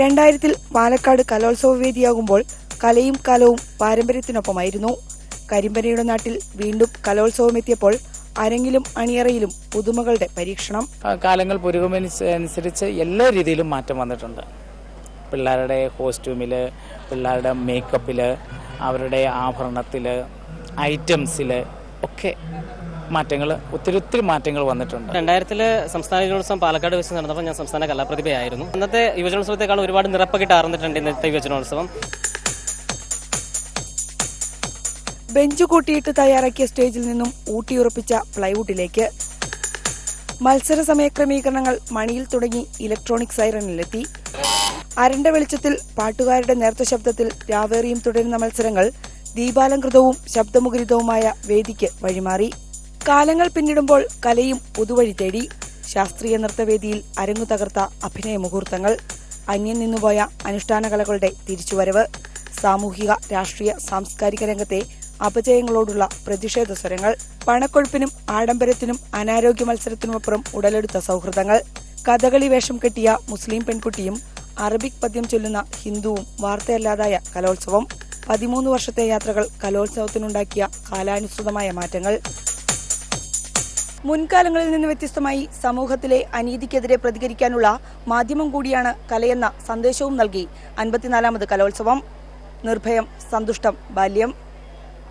രണ്ടായിരത്തിൽ പാലക്കാട് കലോത്സവ വേദിയാകുമ്പോൾ കലയും കലവും പാരമ്പര്യത്തിനൊപ്പമായിരുന്നു. കരിമ്പനയുടെ നാട്ടിൽ വീണ്ടും കലോത്സവം എത്തിയപ്പോൾ അരങ്ങിലും അണിയറയിലും പുതുമകളുടെ പരീക്ഷണം. കാലങ്ങൾ പുരോഗമനുസരിച്ച് എല്ലാ രീതിയിലും മാറ്റം വന്നിട്ടുണ്ട്. പിള്ളേരുടെ കോസ്റ്റ്യൂമിൽ പിള്ളേരുടെ മേക്കപ്പിൽ അവരുടെ ആഭരണത്തിൽ ഐറ്റംസിൽ ഒക്കെ മാറ്റങ്ങൾ ഒത്തിരി ഒത്തിരി മാറ്റങ്ങൾ വന്നിട്ടുണ്ട്. രണ്ടായിരത്തിൽ സംസ്ഥാന യുവജനോത്സവം പാലക്കാട് വെച്ച് നടന്നപ്പോൾ ഞാൻ സംസ്ഥാന കലാപ്രതിഭയായിരുന്നു. അന്നത്തെ യുവജനോത്സവത്തെക്കാൾ ഒരുപാട് നിറപ്പകിട്ടാർന്നിട്ടുണ്ട് ഇന്നത്തെ യുവജനോത്സവം. ബെഞ്ച് കൂട്ടിയിട്ട് തയ്യാറാക്കിയ സ്റ്റേജിൽ നിന്നും ഊട്ടിയുറപ്പിച്ച പ്ലൈവുഡിലേക്ക് മത്സര സമയ ക്രമീകരണങ്ങൾ മണിയിൽ തുടങ്ങി ഇലക്ട്രോണിക് സൈറണിലെത്തി അരണ്ട വെളിച്ചത്തിൽ പാട്ടുകാരുടെ നേർത്ത ശബ്ദത്തിൽ രാവേറിയും തുടരുന്ന മത്സരങ്ങൾ ദീപാലങ്കൃതവും ശബ്ദമുഖരിതവുമായ വേദിക്ക് വഴിമാറി. കാലങ്ങൾ പിന്നിടുമ്പോൾ കലയും പുതുവഴി തേടി. ശാസ്ത്രീയ നൃത്തവേദിയിൽ അരങ്ങു തകർത്ത അഭിനയ മുഹൂർത്തങ്ങൾ. അന്യം നിന്നുപോയ അനുഷ്ഠാന കലകളുടെ തിരിച്ചുവരവ്. സാമൂഹിക രാഷ്ട്രീയ സാംസ്കാരിക രംഗത്തെ അപജയങ്ങളോടുള്ള പ്രതിഷേധ സ്വരങ്ങൾ. പണക്കൊഴുപ്പിനും ആഡംബരത്തിനും അനാരോഗ്യ മത്സരത്തിനുമപ്പുറം ഉടലെടുത്ത സൗഹൃദങ്ങൾ. കഥകളി വേഷം കെട്ടിയ മുസ്ലിം പെൺകുട്ടിയും അറബിക് പദ്യം ചൊല്ലുന്ന ഹിന്ദുവും വാർത്തയല്ലാതായ കലോത്സവം. പതിമൂന്ന് വർഷത്തെ യാത്രകൾ കലോത്സവത്തിനുണ്ടാക്കിയ കാലാനുസൃതമായ മാറ്റങ്ങൾ. മുൻകാലങ്ങളിൽ നിന്ന് വ്യത്യസ്തമായി സമൂഹത്തിലെ അനീതിക്കെതിരെ പ്രതികരിക്കാനുള്ള മാധ്യമം കൂടിയാണ് കലയെന്ന സന്ദേശവും നൽകി. അൻപത്തിനാലാമത് കലോത്സവം. നിർഭയം സന്തുഷ്ടം ബാല്യം.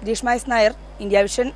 ഗ്രീഷ്മായസ് നായർ ഇന്ത്യ വിഷൻ.